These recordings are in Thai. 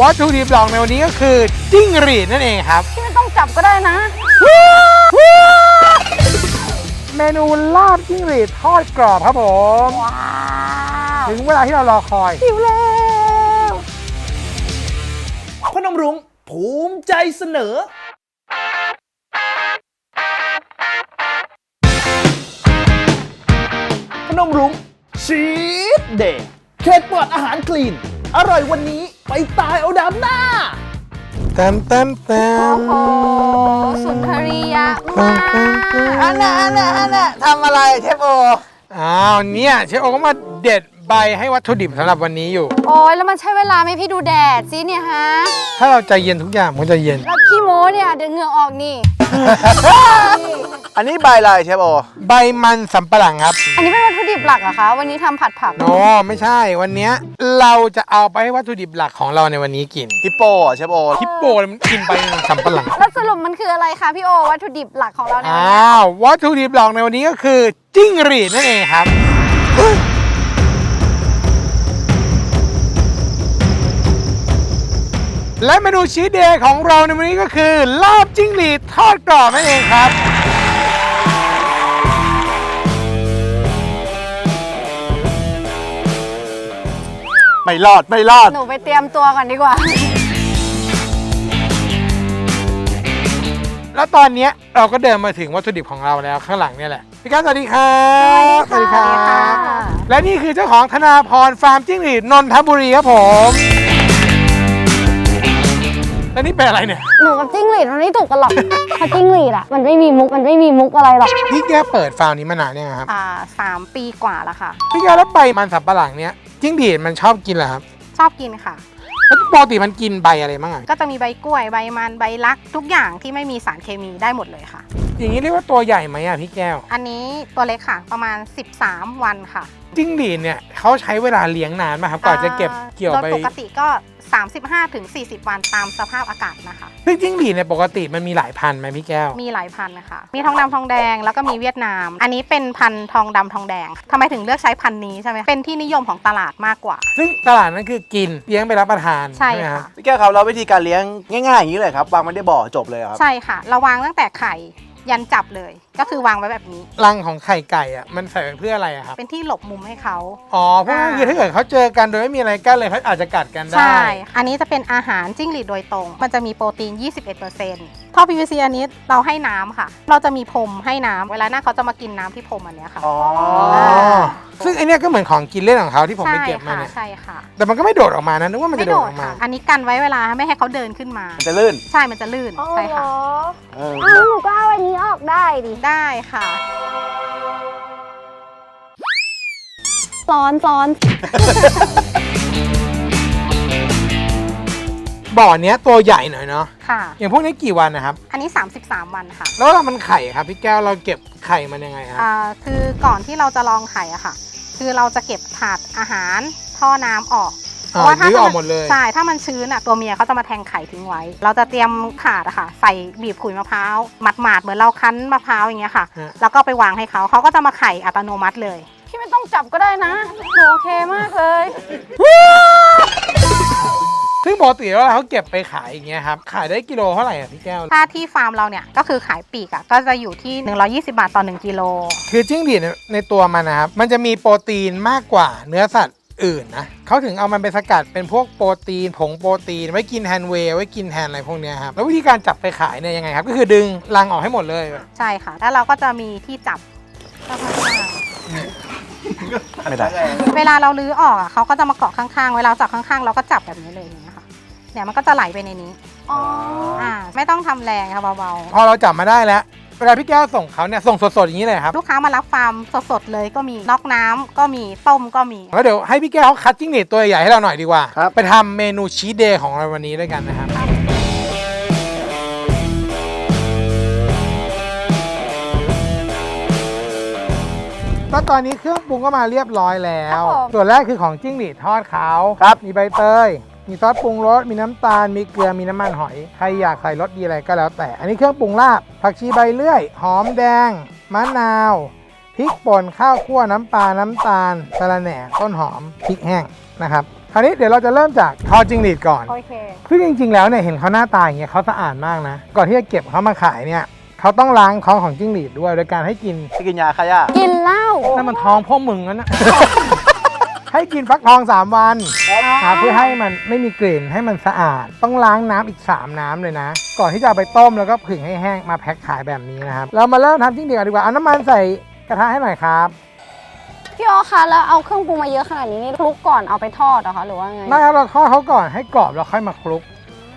วัตถุดิบหลักในวันนี้ก็คือจิ้งหรีดนั่นเองครับ ที่ไม่ต้องจับก็ได้นะ เมนูลาบจิ้งหรีดทอดกรอบครับผม ว้าวถึงเวลาที่เรารอคอย หิวแล้วพนมรุ้งภูมิใจเสนอ พนมรุ้งชีสเดย์เขตปลอดอาหารคลีน อร่อยวันนี้ ไปตายเอาดำหน้าเต็มเต็มเต็มโอ้สุนทรียะมากอันน่ะอันน่ะอันน่ะทำอะไรเชฟโอ อ้าวเนี่ยเชฟโอก็มาเด็ด ใบให้วัตถุดิบสำหรับวันนี้อยู่ โอ้ยแล้วมันใช้เวลาไหมพี่ดูแดดสิเนี่ยฮะ ถ้าเราใจเย็นทุกอย่างมันก็จะเย็น แล้วขี้โม้เนี่ยเดี๋ยวเหงื่อออกนี่ อันนี้ใบอะไรเชฟโอใบมันสำปะหลังครับอันนี้เป็นวัตถุดิบหลักเหรอะคะ วันนี้ทำผัดผักโนไม่ใช่วันเนี้ยเราจะเอาไปให้วัตถุดิบหลักของเราในวันนี้กินฮิปโปเหรอเชฟโอฮิปโปเนี่ยมันกินไปมันสำปะหลัง แล้วสรุปมันคืออะไรคะพี่โอ วัตถุดิบหลักของเราในวันอ้านี้ววัตถุดิบหลักในวันนี้ก็คือจิ้งหรีดนั่นเองครับ และเมนูชีสเดย์ของเราในวันนี้ก็คือ ลาบจิ้งหรีดทอดกรอบนั่นเองครับ ไม่รอด ไม่รอด หนูไปเตรียมตัวก่อนดีกว่า แล้วตอนเนี้ยเราก็เดินมาถึงวัตถุดิบของเราแล้วข้างหลังเนี่ยแหละ พี่ก้าวสวัสดีครับสวัสดีค่ะ และนี่คือเจ้าของธนาพรฟาร์มจิ้งหรีดนนทบุรีครับผม แล้วนี่เป็นอะไรเนี่ย หนูกับจิ้งหรีดมันไม่ถูกกันหรอกเพราะจิ้งหรีดอะมันไม่มีมุกมันไม่มีมุกอะไรหรอก พี่แก้วเปิดฟาร์มนี้มานานยังครับ อ่าสามปีกว่าแล้วค่ะ พี่แก้วแล้วใบมันสับปะหลังเนี้ยจิ้งหรีดมันชอบกินเหรอครับ ชอบกินค่ะ แล้วปกติมันกินใบอะไรบ้างอะก็จะมีใบกล้วยใบมันใบลัก ทุกอย่างที่ไม่มีสารเคมีได้หมดเลยค่ะ อย่างนี้เรียกว่าตัวใหญ่ไหมอะพี่แก้ว อันนี้ตัวเล็กค่ะประมาณ 13 วันค่ะจิ้งหรีดเนี่ยเขาใช้เวลาเลี้ยงนานไหมครับก่อนจะเก็บเกี่ยวโดยไป ปกติก็ 35ถึง40 วันตามสภาพอากาศนะคะ ซึ่งจิ้งหรีดเนี่ยปกติมันมีหลายพันธุ์ไหมพี่แก้ว มีหลายพันธุ์นะคะมีทองดำทองแดงแล้วก็มีเวียดนาม อันนี้เป็นพันธุ์ทองดำทองแดงทำไมถึงเลือกใช้พันธุ์นี้ใช่ไหมเป็นที่นิยมของตลาดมากกว่า ซึ่งตลาดนั้นคือกินเลี้ยงไปรับประทานใช่ไหมรับค่ะ พี่แก้วครับแล้ววิธีการเลี้ยงง่ายๆอย่างนี้เลยครับวางไม่ได้บ่อจบเลยครับ ใช่ค่ะเราวางตั้งแต่ไข่ ยันจับเลย ก็คือวางไว้แบบนี้ รังของไข่ไก่อะมันใส่ไว้เพื่ออะไรอะครับเป็นที่หลบมุมให้เขาอ๋อเพราะว่าคือถ้าเกิดเขาเจอกันโดยไม่มีอะไรกั้นเลยเขาอาจจะกัดกันได้ ใช่ อันนี้จะเป็นอาหารจิ้งหรีดโดยตรง มันจะมีโปรตีน 21% ท่อ PVC อันนี้เราให้น้ำค่ะ เราจะมีพรมให้น้ำเวลาหน้าเขาจะมากินน้ำที่พรมอันเนี้ยค่ะ อ๋ออ๋อซึ่งไอเนี้ยก็เหมือนของกินเล่นของเขาที่ผมไปใช่เก็บมาค่ะเนี่ยใช่ค่ะแต่มันก็ไม่โดดออกมานะนึกว่ามันไม่จะโดโดดอดอกมาค่ะ อันนี้กันไว้เวลาไม่ให้เขาเดินขึ้นมา มันจะลื่นใช่มันจะลื่นใช่ค่ะ เอออ้าวหนูก็เอาอันนี้ออกได้ดิ ได้ค่ะซ้อนซ้อน บ่อเนี้ยตัวใหญ่หน่อยเนาะค่ะ อย่างพวกนี้กี่วันนะครับ อันนี้ 33 วันค่ะแล้วเรามันไข่ครับพี่แก้วเราเก็บไข่มันยังไงครับอ่าคือก่อนที่เราจะลองไข่อะค่ะ คือเราจะเก็บถาดอาหารท่อน้ำออกอ๋อรื้อออกหมดเลยใช่ถ้ามันชื้นอะตัวเมียเขาจะมาแทงไข่ทิ้งไว้ เราจะเตรียมถาดอะค่ะ ใส่บีบขุยมะพร้าวหมาดๆเหมือนเราคั้นมะพร้าวอย่างเงี้ยค่ะฮะแล้วก็ไปวางให้เขาเขาก็จะมาไข่อัตโนมัติเลยพี่ไม่ต้องจับก็ได้นะหนูโอเคมากเลย ซึ่งปกติแล้วเขาเก็บไปขายอย่างเงี้ยครับ ขายได้กิโลเท่าไหร่อะพี่แก้ว ถ้าที่ฟาร์มเราเนี่ยก็คือขายปลีกอะก็จะอยู่ที่ 120 บาทต่อ 1 กิโล คือจิ้งหรีดในในตัวมันนะครับ มันจะมีโปรตีนมากกว่าเนื้อสัตว์อื่นนะเขาถึงเอามันไปสกัดเป็นพวกโปรตีน ผงโปรตีน ไว้กินแทนเวย์ไว้กินแทนอะไรพวกเนี้ยครับ แล้ววิธีการจับไปขายเนี่ยยังไงครับ ก็คือดึงรังออกให้หมดเลย ใช่ค่ะ แล้วเราก็จะมีที่จับก็ข้างไม่ได้ๆเวลาเราลื้อออกอะเขาก็จะมาเกาะข้างๆ เวลาจับข้างๆ เราก็จับแบบนี้เลยอย่าง เงี้ยค่ะเนี่ยมันก็จะไหลไปในนี้อ๋ออ่าไม่ต้องทำแรงค่ะเบาพอเราจับมาได้แล้วเวลาพี่แก้วส่งเขาเนี่ยส่งสดๆอย่างนี้เลยครับ ๆลูกค้ามารับฟาร์มสดๆเลยก็มีนอกน้ำก็มีต้มก็มี แล้วเดี๋ยวให้พี่แก้วเขาคัดจิ้งหรีดตัวใหญ่ให้เราหน่อยดีกว่า ครับ ไปทำเมนูชีสเดย์ของเราวันนี้ด้วยกันนะครับแล้วตอนนี้เครื่องปรุงก็มาเรียบร้อยแล้ว ครับผม ส่วนแรกคือของจิ้งหรีดทอดขาวครับ มีใบเตย มีซอสปรุงรสมีน้ำตาล มีเกลือ มีน้ำมันหอย ใครอยากใส่รสดีอะไรก็แล้วแต่ อันนี้เครื่องปรุงลาบ ผักชีใบเลื่อย หอมแดง มะนาว พริกป่น ข้าวคั่ว น้ำปลา น้ำตาลสะระแหน่ ต้นหอม พริกแห้งนะครับราวนี้เดี๋ยวเราจะเริ่มจากทอดจิ้งหรีดก่อน โอเคซึ่งจริง ๆ แล้วเนี่ยเห็นเขาหน้าตาอย่างเงี้ยเขาสะอาดมากนะ ก่อนที่จะเก็บเขามาขายเนี่ยเขาต้องล้างท้องของจิ้งหรีดด้วย โดยการให้กินไปกินยาคาย่ากินเหล้านั่นมันท้องพ่อมึงนั่นนะ ให้กินฟักทอง 3 วันครับเพื่อให้มันไม่มีกลิ่นให้มันสะอาด ต้องล้างน้ำอีก 3 น้ำเลยนะ ก่อนที่จะเอาไปต้มแล้วก็ผึ่งให้แห้งมาแพ็คขายแบบนี้นะครับ เรามาเริ่มทำจิ้งหรีดกันดีกว่าเอาน้ำมันใส่กระทะให้หน่อยครับพี่โอคะแล้วเอาเครื่องปรุงมาเยอะขนาดนี้นี่คลุกก่อนเอาไปทอดเหรอคะหรือว่าไงได้ครับเราทอดเขาก่อนให้กรอบแล้วค่อยมาคลุก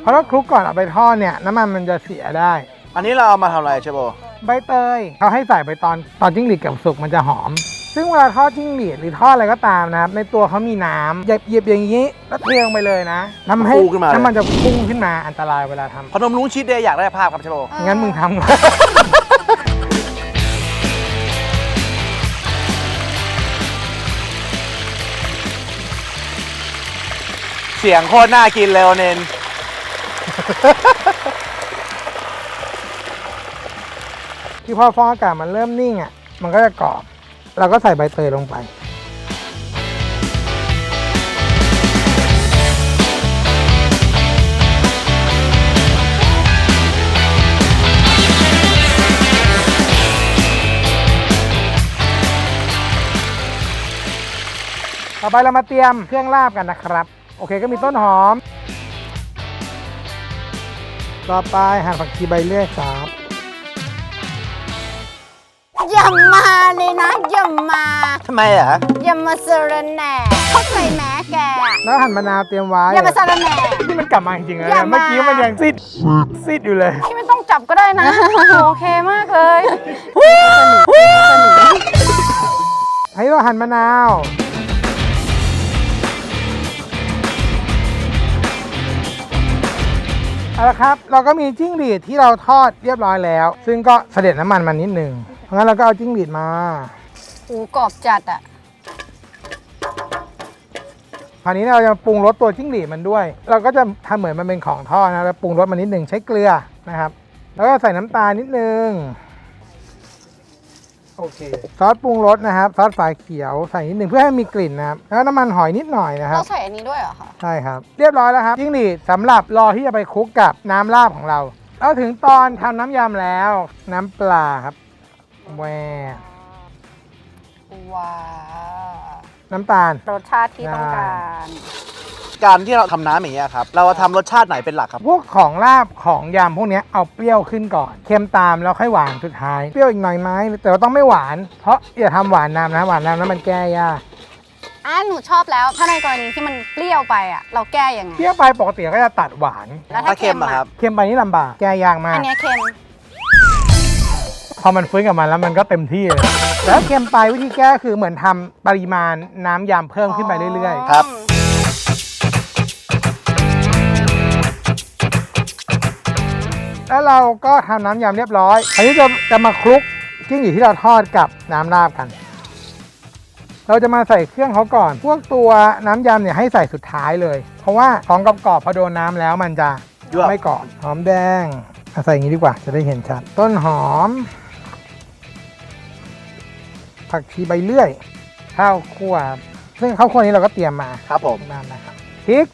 เพราะถ้าคลุกก่อนเอาไปทอดเนี่ยน้ำมันมันจะเสียได้ อันนี้เราเอามาทำอะไรเชฟโบใบเตยเขาให้ใส่ไปตอนตอนจิ้งหรีดกับสุกมันจะหอม ซึ่งเวลาทอดจิ้งหรีดหรือทอดอะไรก็ตามนะครับในตัวเขามีน้ำอย่าเหยียบอย่างนี้แล้วเทลงไปเลยนะทำให้พุ่งขึ้นมาเลย น้ำมันจะพุ่งขึ้นมาอันตรายเวลาทำพนมรุ้งชีสเดย์อยากได้ภาพครับเชฟโบงั้นมึงทำก่อนเสียงโคตรน่ากินเลยโอเนนที่พอฟองอากาศมันเริ่มนิ่งอะมันก็จะกรอบ เราก็ใส่ใบเตยลงไป ต่อไปเรามาเตรียมเครื่องลาบกันนะครับ โอเคก็มีต้นหอม ต่อไปหั่นผักชีใบเลื่อยครับ อย่ามาเลยนะ อย่ามาทำไมอะอย่ามาเซรแหน่เข้าใจไหมแกแล้วหั่นมะนาวเตรียมไว้อย่ามาเซรแหน่ นี่มันกลับมาจริงๆแล้วอย่าเนี่ยมา เมื่อกี้มันยังซิดซิดอยู่เลย พี่ไม่ต้องจับก็ได้นะ โอเคมากเลยให้เราหั่นมะนาว เอาละครับ เราก็มีจิ้งหรีดที่เราทอดเรียบร้อยแล้ว ซึ่งก็เสด็จน้ำมันมานิดนึงเพราะ งั้นเราก็เอาจิ้งหรีดมา หูกรอบจัดอะ คราวนี้เราจะปรุงรสตัวจิ้งหรีดมันด้วย เราก็จะทำเหมือนมันเป็นของทอดนะแล้วปรุงรสมันนิดนึงใช้เกลือนะครับ แล้วก็ใส่น้ำตาลนิดนึง โอเค ซอสปรุงรสนะครับ ซอสฝาเขียวใส่นิดนึงเพื่อให้มีกลิ่นนะครับ แล้วน้ำมันหอยนิดหน่อยนะครับเราใส่อันนี้ด้วยเหรอคะ ใช่ครับ เรียบร้อยแล้วครับจิ้งหรีดสำหรับรอที่จะไปคลุกกับน้ำลาบของเราเราถึงตอนทำน้ำยำแล้ว น้ำปลาครับ แหวว้าวน้ำตาล รสชาติที่ต้องการ การที่เราทำน้ำอย่างเงี้ยครับ เราทำรสชาติไหนเป็นหลักครับ พวกของลาบของยำพวกเนี้ยเอาเปรี้ยวขึ้นก่อน เค็มตามแล้วค่อยหวานสุดท้าย เปรี้ยวอีกหน่อยไหมแต่ว่าต้องไม่หวาน เพราะอย่าทำหวานนำนะหวานนำแล้วมันแก้ยากอะหนูชอบแล้ว ถ้าในกรณีที่มันเปรี้ยวไปอะ เราแก้ยังไงเปรี้ยวไปปกติก็จะตัดหวาน แล้วถ้าถ้าเค็เค็มมอะอะครับ เค็มไปนี่ลำบากแก้ยากมาอักนเนี้ยเค็ม พอมันฟื้นกับมันแล้วมันก็เต็มที่เลย แล้วเค็มไปวิธีแก้คือเหมือนทำปริมาณน้ำยำเพิ่มขึ้นไปเรื่อยๆ ครับ แล้วเราก็ทำน้ำยำเรียบร้อย อันนี้จะจะมาคลุกจิ้งหรีดที่เราทอดกับน้ำราบกัน เราจะมาใส่เครื่องเขาก่อน พวกตัวน้ำยำเนี่ยให้ใส่สุดท้ายเลย เพราะว่าของกรอบๆพอโดนน้ำแล้วมันจะยวบไม่กรอบหอมแดงอะใส่อย่างนี้ดีกว่าจะได้เห็นชัด ต้นหอม ผักชีใบเลื่อย ข้าวคั่วครับซึ่งข้าวคั่วนี้เราก็เตรียมมาครับผมน้ำนะครับพริก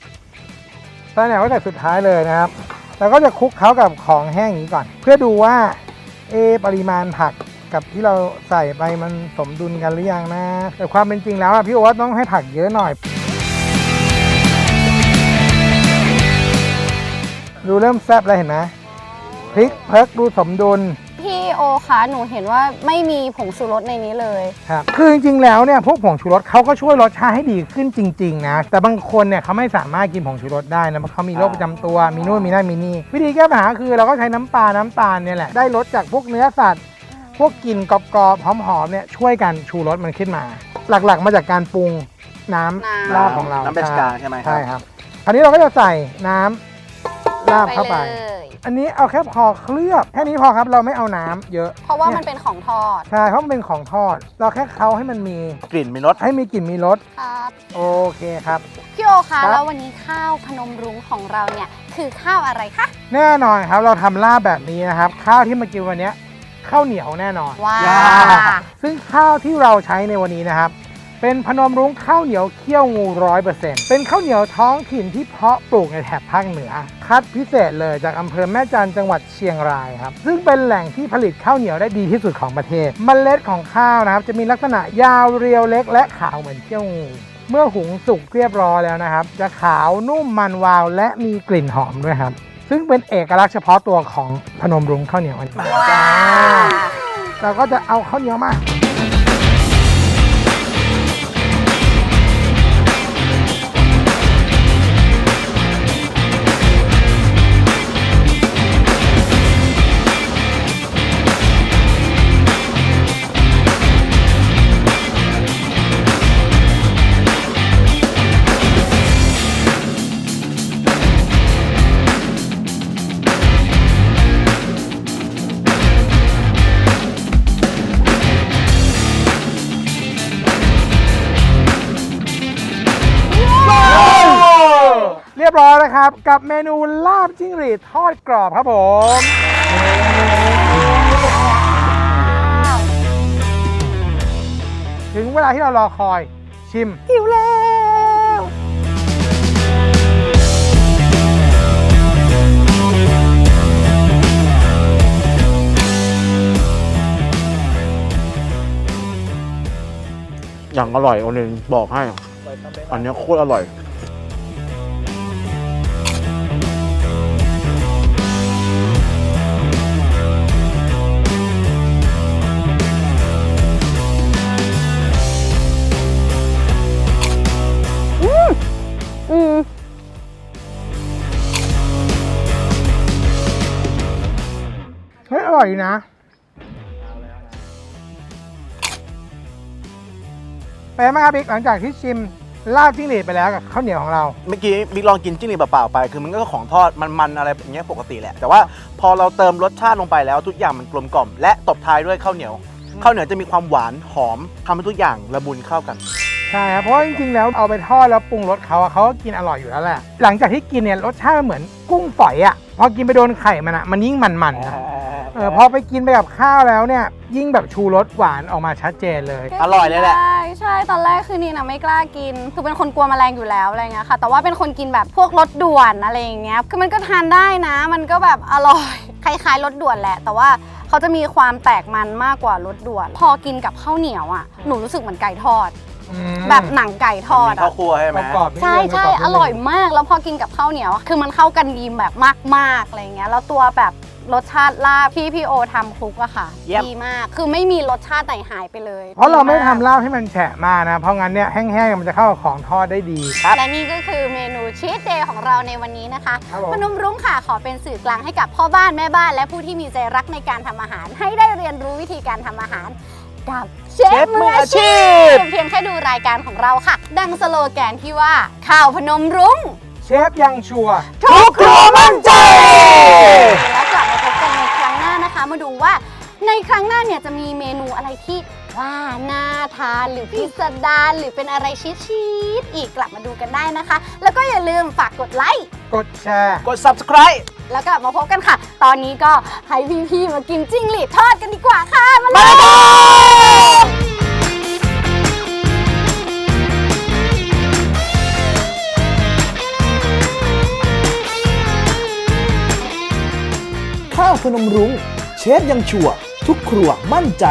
ตอนนี้ก็ใส่สุดท้ายเลยนะครับแล้วก็จะคลุกเขากับของแห้งอย่างนี้ก่อน เพื่อดูว่าเอะปริมาณผักกับที่เราใส่ไปมันสมดุลกันหรือยังนะ แต่ความเป็นจริงแล้วอะพี่โอ๊ตต้องให้ผักเยอะหน่อย ดูเริ่มแซ่บแล้วเห็นไหมพริกเพิกดูสมดุลพี่ โอคะหนูเห็นว่าไม่มีผงชูรสในนี้เลย ครับคือจริงๆแล้วเนี่ยพวกผงชูรสเขาก็ช่วยรสชาติให้ดีขึ้นจริงๆนะแต่บางคนเนี่ยเขาไม่สามารถกินผงชูรสได้นะเพราะเขามีโรคประจำตัวมีนู่นมีนั่นมีนี่วิธีแก้ปัญหาคือเราก็ใช้น้ำปลาน้ำตาลเนี่ยแหละได้รสจากพวกเนื้อสัตว์ พวกกลิ่นกรอบๆหอมๆเนี่ยช่วยกันชูรสมันขึ้นมา หลักๆ มาจากการปรุงน้ำน้ำ ลาบของเราน้ำเป็นสกาใช่ไหมครับ ใช่ครับคราวนี้เราก็จะใส่น้ำ ลาบเข้าไป เลยอันนี้เอาแค่พอเคลือบแค่นี้พอครับเราไม่เอาน้ำเยอะเพราะว่ามันเป็นของทอดใช่เพราะมันเป็นของทอด เราแค่เคล้าให้มันมี กลิ่นมีรส ให้มีกลิ่นมีรสครับโอเคครับ พี่โอครัคะบ แล้ววันนี้ข้าวพนมรุ้งของเราเนี่ยคือข้าวอะไรคะแน่นอนครับเราทำลาบแบบนี้นะครับ ข้าวที่มากินวันเนี้ยข้าวเหนียวแน่นอนว้าซึ่งข้าวที่เราใช้ในวันนี้นะครับ เป็นพนมรุ้งข้าวเหนียวเคี่ยวงูร้อยเปอร์เซ็นต์เป็นข้าวเหนียวท้องถิ่นที่เพาะปลูกในแถบภาคเหนือ คัดพิเศษเลยจากอำเภอแม่จันทร์จังหวัดเชียงรายครับ ซึ่งเป็นแหล่งที่ผลิตข้าวเหนียวได้ดีที่สุดของประเทศเมล็ดของข้าวนะครับ จะมีลักษณะยาวเรียวเล็ก และขาวเหมือนเขี้ยวงูเมื่อหุงสุกเรียบร้อยแล้วนะครับ จะขาวนุ่มมันวาวและมีกลิ่นหอมด้วยครับ ซึ่งเป็นเอกลักษณ์เฉพาะตัวของพนมรุ้งข้าวเหนียวอันนี้จ้าเราก็จะเอาข้าวเหนียวมา รียบร้อยแล้วครับ กับเมนูลาบจิ้งหรีดทอดกรอบครับผมถึงเวลาที่เรารอคอยชิมหิวแล้วอย่างอร่อยโอนึงบอกให้ อันเนี้ยโคตรอร่อย ร่อยดีนะเป็นไงบ้างครับบิ๊กหลังจากที่ชิมลาบจิ้งหรีดไปแล้วกับข้าวเหนียวของเรา เมื่อกี้บิ๊กลองกินจิ้งหรีดเปล่าๆไป คือมันก็ของทอดมันๆอะไรอย่างเงี้ยปกติแหละ แต่ว่าพอเราเติมรสชาติลงไปแล้วทุกอย่างมันกลมกล่อม และตบท้ายด้วยข้าวเหนียวข้าวเหนียวจะมีความหวานหอมทำให้ทุกอย่างระบุนเข้ากัน ใช่ครับเพราะว่าจริงๆแล้วเอาไปทอดแล้วปรุงรสเขาอะเขาก็กินอร่อยอยู่แล้วแหละหลังจากที่กินเนี่ยรสชาติมันเหมือนกุ้งฝอยอะพอกินไปโดนไข่มันอะมันยิ่งมันๆนะเออพอไปกินไปกับข้าวแล้วเนี่ย ยิ่งแบบชูรสหวานออกมาชัดเจนเลย อร่อยเลยแหละ ใช่ใช่ตอนแรกคือนี่นะไม่กล้ากิน คือเป็นคนกลัวแมลงอยู่แล้วอะไรเงี้ยค่ะ แต่ว่าเป็นคนกินแบบพวกรสด่วนอะไรอย่างเงี้ย คือมันก็ทานได้นะ มันก็แบบอร่อย คล้ายๆรสด่วนแหละ แต่ว่าเขาจะมีความแตกมันมากกว่ารสด่วน พอกินกับข้าวเหนียวอะ หนูรู้สึกเหมือนไก่ทอดอืมแบบหนังไก่ทอดมีข้าอะ วคั่วใช่ไหมกรอบๆนิดนึงใช่ใช่กบๆนิดนึงอร่อยมาก แล้วพอกินกับข้าวเหนียวอะคือมันเข้ากันดีแบบมากๆอะไรเงี้ย แล้วตัวแบบ รสชาติลาบที่พี่โอทำคลุกอะค่ะ เยี่ยม ดีมาก คือไม่มีรสชาติไหนหายไปเลยเพราะเราไม่ดีกทำลาบให้มันแฉะมากนะ เพราะงั้นเนี่ยแห้งๆมันจะเข้ากับของทอดได้ดีและนี่ก็คือเมนูชีสเดย์ของเราในวันนี้นะคะครับผม พนมรุ้งค่ะขอเป็นสื่อกลางให้กับพ่อบ้านแม่บ้าน และผู้ที่มีใจรักในการทำอาหาร ให้ได้เรียนรู้วิธีการทำอาหารกับเชเชฟฟมืมือออาอาชีชีพพเพียงแค่ดูรายการของเราค่ะ ดังสโลแกนที่ว่าข้าวพนมรุ้ง เชฟยังชัวร์ ทุกครัวมั่นใจ แล้ว มาดูว่าในครั้งหน้าเนี่ยจะมีเมนูอะไรที่ว่าน่าทานหรือพิสดารหรือเป็นอะไรชีสๆอีกกลับมาดูกันได้นะคะ แล้วก็อย่าลืมฝากกดไลค์ กดแชร์ กด subscribe แล้วกลับมาพบกันค่ะ ตอนนี้ก็ให้พี่ๆมากินจิ้งหรีดทอดกันดีกว่าค่ะ มาเลยข้าวพนมรุ้ง เชฟยังชัวร์ทุกครัวมั่นใจ